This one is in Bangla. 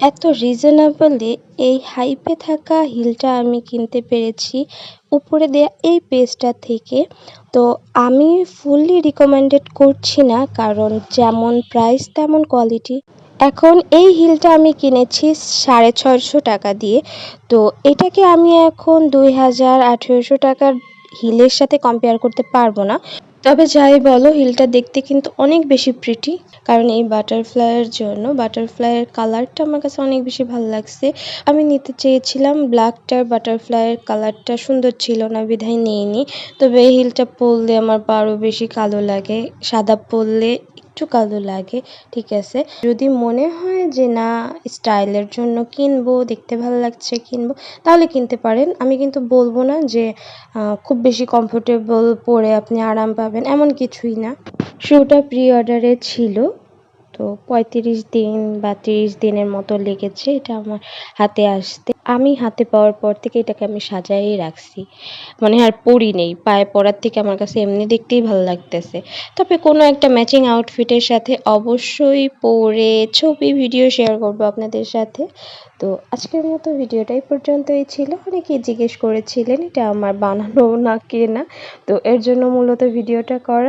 এত রিজনেবলি এই হাইপে থাকা হিলটা আমি কিনতে পেরেছি। উপরে দেয়া এই পেজটা থেকে। তো আমি ফুললি রিকমেন্ডেড করছি না, কারণ যেমন প্রাইস তেমন কোয়ালিটি এখন এই হিলটা আমি কিনেছি সাড়ে ছয়শো টাকা দিয়ে। তো এটাকে আমি এখন দুই হাজার আঠেরোশো টাকার হিলের সাথে কম্পেয়ার করতে পারব না। তবে যাই বলো, হিলটা দেখতে কিন্তু অনেক বেশি প্রিটি কারণ এই বাটারফ্লাইয়ের জন্য বাটারফ্লাইয়ের কালারটা আমার কাছে অনেক বেশি ভালো লাগছে। আমি নিতে চেয়েছিলাম ব্ল্যাকটার বাটারফ্লাইয়ের কালারটা সুন্দর ছিল না, বিধায় নিইনি। তবে এই হিলটা পরলে আমার আরও বেশি কালো লাগে। সাদা পরলে একটু কালো লাগে, ঠিক আছে? যদি মনে হয় যে না, স্টাইলের জন্য কিনবো, দেখতে ভালো লাগছে কিনবো, তাহলে কিনতে পারেন। আমি কিন্তু বলব না যে খুব বেশি কমফোর্টেবল পরে আপনি আরাম পাবেন, এমন কিছুই না। শুটা প্রি অর্ডারে ছিল। তো পঁয়ত্রিশ দিন বা তিরিশ দিনের মতো লেগেছে এটা আমার হাতে আসতে। আমি হাতে পাওয়ার পর থেকে এটাকে আমি সাজাই রাখছি। মানে আর পরি নেই, পায়ে পরার থেকে আমার কাছে এমনি দেখতেই ভালো লাগতেছে। তবে কোনো একটা ম্যাচিং আউটফিটের সাথে অবশ্যই পরে ছবি ভিডিও শেয়ার করব আপনাদের সাথে। তো আজকের মতো ভিডিওটাই পর্যন্তই ছিল। অনেকেই জিজ্ঞেস করেছিলেন, এটা আমার বানানো না কে না তো এর জন্য মূলত ভিডিওটা করা।